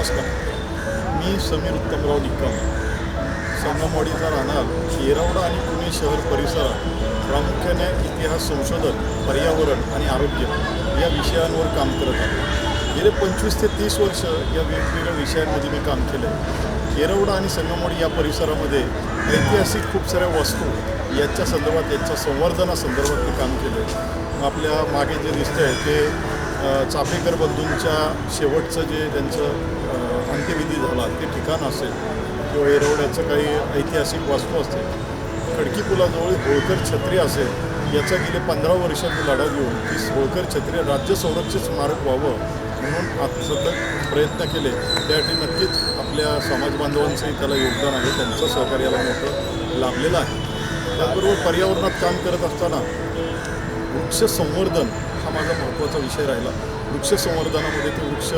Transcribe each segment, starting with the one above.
नमस्कार. मी समीर उत्तमराव निकम. संगमवाडीचा राहणार येरवडा आणि पुणे शहर परिसरात प्रामुख्याने इतिहास संशोधन पर्यावरण आणि आरोग्य या विषयांवर काम करत आहे. गेले पंचवीस ते तीस वर्ष या वेगवेगळ्या विषयांमध्ये मी काम केलं आहे. येरवडा आणि संगमवाडी या परिसरामध्ये ऐतिहासिक खूप साऱ्या वस्तू याच्या संदर्भात याच्या संवर्धनासंदर्भात मी काम केलं आहे. आपल्या मागे जे दिसतं आहे ते चाफेकर बंधूंच्या शेवटचं जे त्यांचं अंत्यविधी झाला ते ठिकाण असेल किंवा येरवड्याचं काही ऐतिहासिक वास्तू असते खडकी पुलाजवळ होळकर छत्री असेल याचा गेले पंधरा वर्षात लढा घेऊन की होळकर छत्री राज्य संरक्षित स्मारक व्हावं म्हणून आज सतत प्रयत्न केले. त्यासाठी नक्कीच आपल्या समाज बांधवांचंही त्याला योगदान आहे त्यांचं सहकार्याला मोठं लाभलेलं आहे. त्याचबरोबर पर्यावरणात काम करत असताना वृक्ष संवर्धन हा माझा महत्त्वाचा विषय राहिला. वृक्ष संवर्धनामध्ये ते वृक्ष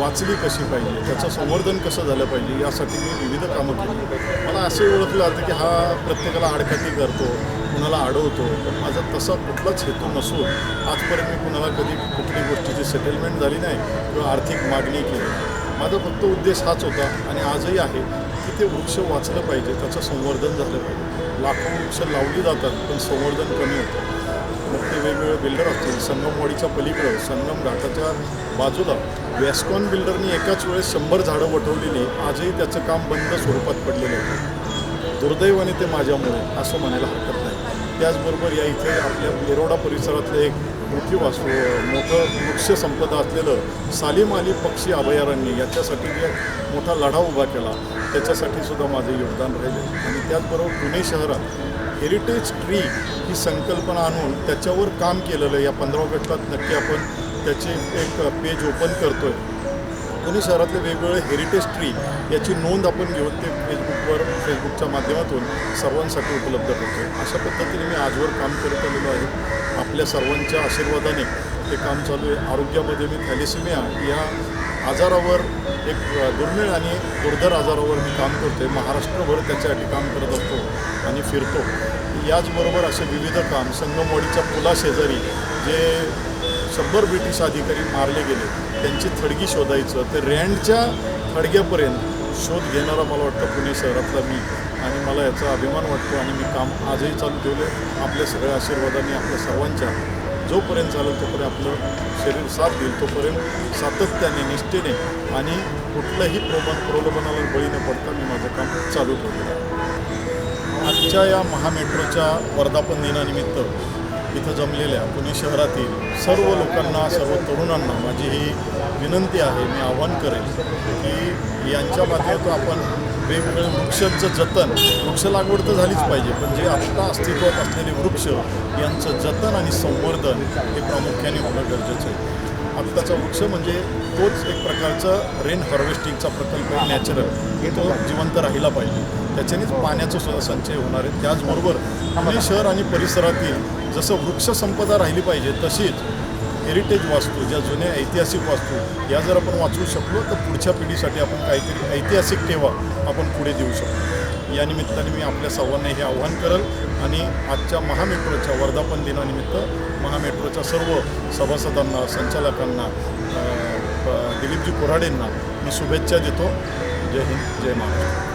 वाचली कशी पाहिजे? त्याचं संवर्धन कसं झालं पाहिजे? यासाठी मी विविध कामं केली. मला असे ओळखलं जातं की हा प्रत्येकाला आडकाठी करतो कुणाला अडवतो पण माझा तसा कुठलाच हेतू नसून आजपर्यंत मी कुणाला कधी कुठली गोष्टीची सेटलमेंट झाली नाही किंवा आर्थिक मागणी केली माझा फक्त उद्देश हाच होता आणि आजही आहे की ते वृक्ष वाचलं पाहिजे त्याचं संवर्धन झालं पाहिजे. लाखो वृक्ष लावली जातात पण संवर्धन कमी होतं. वेगवेगळे बिल्डर असतील संगमवाडीच्या पलीकडं संगम घाटाच्या बाजूला वॅस्कॉन बिल्डरनी एकाच वेळेस शंभर झाडं वटवलेली आजही त्याचं काम बंद स्वरूपात पडलेलं आहे. दुर्दैवाने ते माझ्यामुळे असं म्हणायला हरकत नाही. त्याचबरोबर या इथे आपल्या येरोडा परिसरातलं एक मोठी वास्तू मोठं वृक्ष संपदा असलेलं सालीम अली पक्षी अभयारण्य याच्यासाठी जे मोठा लढा उभा केला. त्याच्यासाठी सुद्धा माझं योगदान राहिले. आणि त्याचबरोबर पुणे शहरात हेरिटेज ट्री ही संकल्पना आणून त्याच्यावर काम केलेलं आहे. या पंधरा ऑगस्टला नक्की आपण त्याचे एक पेज ओपन करतो आहे पुणे शहरातले वेगवेगळे हेरिटेज ट्री याची नोंद आपण घेऊन ते फेसबुकवर फेसबुकच्या माध्यमातून सर्वांसाठी उपलब्ध करतो अशा पद्धतीने मी आजवर काम करत आलेलो आहे. आपल्या सर्वांच्या आशीर्वादाने हे काम चालू आहे. आरोग्यामध्ये मी थॅलेसिमिया या आजारावर एक दुर्मिळ आणि दुर्धर आजारावर मी काम करतो आहे महाराष्ट्रभर त्याच्यासाठी काम करत असतो. फिरतो. याचबरोबर असे विविध काम संगमवाडीच्या पुलाशेजारी जे शंभर ब्रिटिश अधिकारी मारले गेले त्यांची थडगी शोधायचं ते रँडच्या थडग्यापर्यंत शोध घेणारा मला वाटतं पुणे शहरातला मी. आणि मला याचा अभिमान वाटतो आणि मी काम आजही चालू ठेवलं आपल्या सगळ्या आशीर्वादाने आपल्या सर्वांच्या जोपर्यंत चालेल तोपर्यंत आपलं शरीर साथ देईल तोपर्यंत सातत्याने निष्ठेने आणि कुठल्याही प्रमाण प्रलोभनाला बळी न पडता मी माझं काम चालू ठेवलेलं आहे. आजच्या या महामेट्रोच्या वर्धापन दिनानिमित्त इथं जमलेल्या पुणे शहरातील सर्व लोकांना सर्व तरुणांना माझी ही विनंती आहे मी आव्हान करेन की यांच्या माध्यमातून आपण वेगवेगळ्या वृक्षांचं जतन वृक्ष लागवड तर झालीच पाहिजे पण जे आत्ता अस्तित्वात असलेले वृक्ष यांचं जतन आणि संवर्धन हे प्रामुख्याने होणं गरजेचं आहे. आत्ताचा वृक्ष म्हणजे तोच एक प्रकारचा रेन हार्वेस्टिंगचा प्रकल्प आहे नॅचरल तो जिवंत राहिला पाहिजे. त्याच्यानेच पाण्याचं सुद्धा संचय होणार आहे. त्याचबरोबर पुणे शहर आणि परिसरातील जसं वृक्ष संपदा राहिली पाहिजे तशीच हेरिटेज वास्तू ज्या जुन्या ऐतिहासिक वास्तू या जर आपण वाचवू शकलो तर पुढच्या पिढीसाठी आपण काहीतरी ऐतिहासिक ठेवा आपण पुढे देऊ शकतो. या निमित्ताने मी आपल्या सर्वांना हे आव्हान करेल आणि आजच्या महामेट्रोच्या वर्धापन दिनानिमित्त महामेट्रोच्या सर्व सभासदांना संचालकांना प- दिलीपजी कोराडेंना मी शुभेच्छा देतो. जय हिंद जय महाराष्ट्र.